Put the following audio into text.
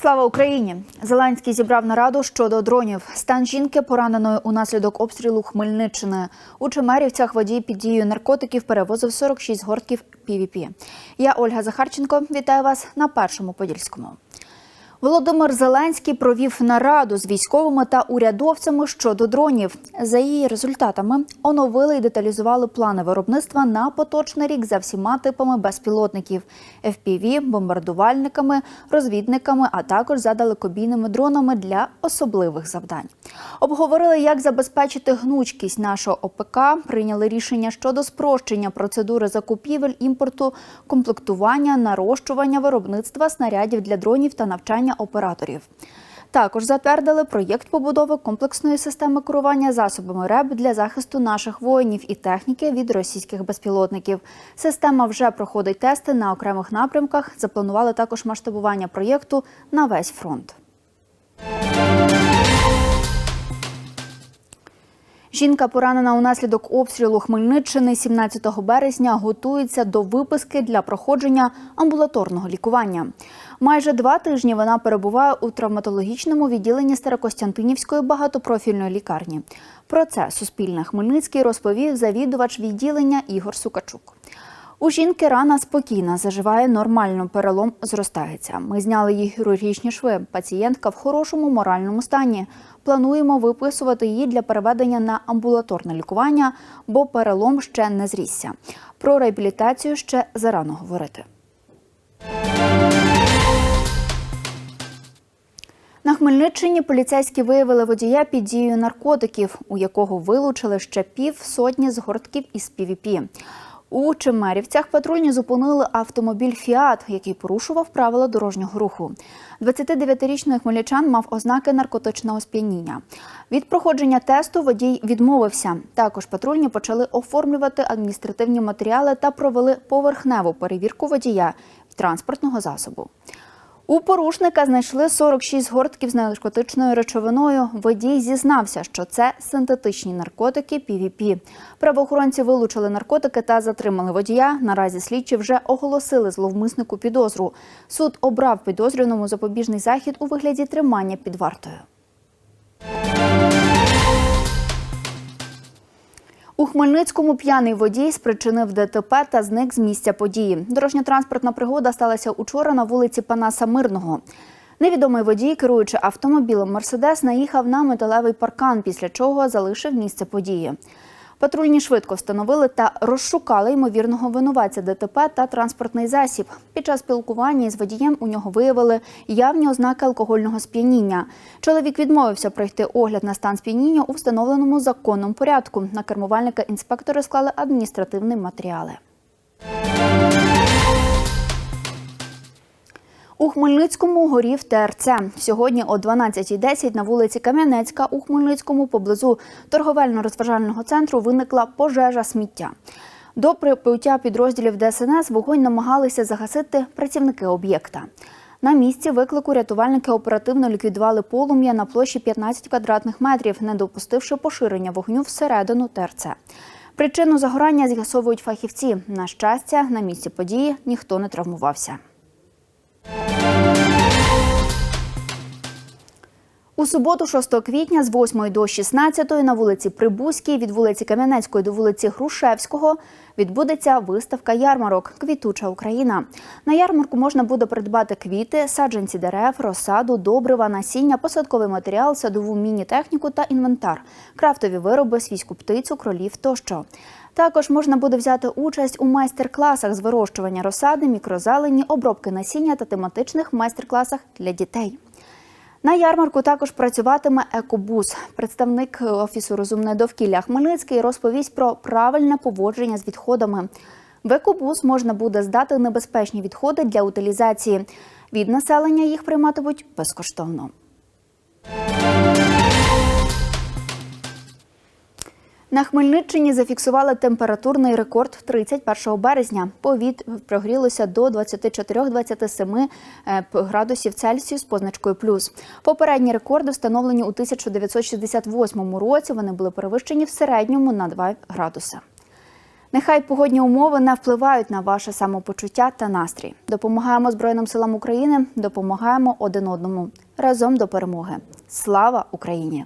Слава Україні! Зеленський зібрав нараду щодо дронів. Стан жінки пораненої унаслідок обстрілу Хмельниччини. У Чемерівцях водій під дією наркотиків перевозив 46 гортків ПВП. Я Ольга Захарченко. Вітаю вас на першому подільському. Володимир Зеленський провів нараду з військовими та урядовцями щодо дронів. За її результатами оновили і деталізували плани виробництва на поточний рік за всіма типами безпілотників FPV, бомбардувальниками, розвідниками, а також за далекобійними дронами для особливих завдань. Обговорили, як забезпечити гнучкість нашого ОПК. Прийняли рішення щодо спрощення процедури закупівель, імпорту, комплектування, нарощування виробництва снарядів для дронів та навчання операторів. Також затвердили проєкт побудови комплексної системи керування засобами РЕБ для захисту наших воїнів і техніки від російських безпілотників. Система вже проходить тести на окремих напрямках. Запланували також масштабування проєкту на весь фронт. Жінка, поранена унаслідок обстрілу Хмельниччини 17 березня, готується до виписки для проходження амбулаторного лікування. Майже два тижні вона перебуває у травматологічному відділенні Старокостянтинівської багатопрофільної лікарні. Про це Суспільне Хмельницький розповів завідувач відділення Ігор Сукачук. У жінки рана спокійна, заживає нормально, перелом зростається. Ми зняли їй хірургічні шви. Пацієнтка в хорошому моральному стані. Плануємо виписувати її для переведення на амбулаторне лікування, бо перелом ще не зрісся. Про реабілітацію ще зарано говорити. На Хмельниччині поліцейські виявили водія під дією наркотиків, у якого вилучили ще пів сотні згортків із ПВП. У Чемерівцях патрульні зупинили автомобіль Фіат, який порушував правила дорожнього руху. 29-річний хмельничан мав ознаки наркотичного сп'яніння. Від проходження тесту водій відмовився. Також патрульні почали оформлювати адміністративні матеріали та провели поверхневу перевірку водія транспортного засобу. У порушника знайшли 46 гортків з наркотичною речовиною. Водій зізнався, що це синтетичні наркотики ПВП. Правоохоронці вилучили наркотики та затримали водія. Наразі слідчі вже оголосили зловмиснику підозру. Суд обрав підозрюваному запобіжний захід у вигляді тримання під вартою. У Хмельницькому п'яний водій спричинив ДТП та зник з місця події. Дорожньо-транспортна пригода сталася учора на вулиці Панаса Мирного. Невідомий водій, керуючи автомобілем Мерседес, наїхав на металевий паркан, після чого залишив місце події. Патрульні швидко встановили та розшукали ймовірного винуватця ДТП та транспортний засіб. Під час спілкування з водієм у нього виявили явні ознаки алкогольного сп'яніння. Чоловік відмовився пройти огляд на стан сп'яніння у встановленому законному порядку. На кермувальника інспектори склали адміністративні матеріали. У Хмельницькому горів ТРЦ. Сьогодні о 12.10 на вулиці Кам'янецька у Хмельницькому поблизу торговельно-розважального центру виникла пожежа сміття. До прибуття підрозділів ДСНС вогонь намагалися загасити працівники об'єкта. На місці виклику рятувальники оперативно ліквідували полум'я на площі 15 квадратних метрів, не допустивши поширення вогню всередину ТРЦ. Причину загорання з'ясовують фахівці. На щастя, на місці події ніхто не травмувався. У суботу, 6 квітня, з 8 до 16 на вулиці Прибузькій, від вулиці Кам'янецької до вулиці Грушевського відбудеться виставка ярмарок Квітуча Україна. На ярмарку можна буде придбати квіти, саджанці дерев, розсаду, добрива, насіння, посадковий матеріал, садову міні-техніку та інвентар, крафтові вироби, свійську птицю, кролів тощо. Також можна буде взяти участь у майстер-класах з вирощування розсади, мікрозелені, обробки насіння та тематичних майстер-класах для дітей. На ярмарку також працюватиме екобус. Представник офісу Розумне довкілля Хмельницький розповість про правильне поводження з відходами. В екобус можна буде здати небезпечні відходи для утилізації. Від населення їх прийматимуть безкоштовно. На Хмельниччині зафіксували температурний рекорд 31 березня. Повітря прогрілося до 24-27 градусів Цельсію з позначкою плюс. Попередні рекорди встановлені у 1968 році. Вони були перевищені в середньому на 2 градуси. Нехай погодні умови не впливають на ваше самопочуття та настрій. Допомагаємо Збройним силам України, допомагаємо один одному разом до перемоги. Слава Україні!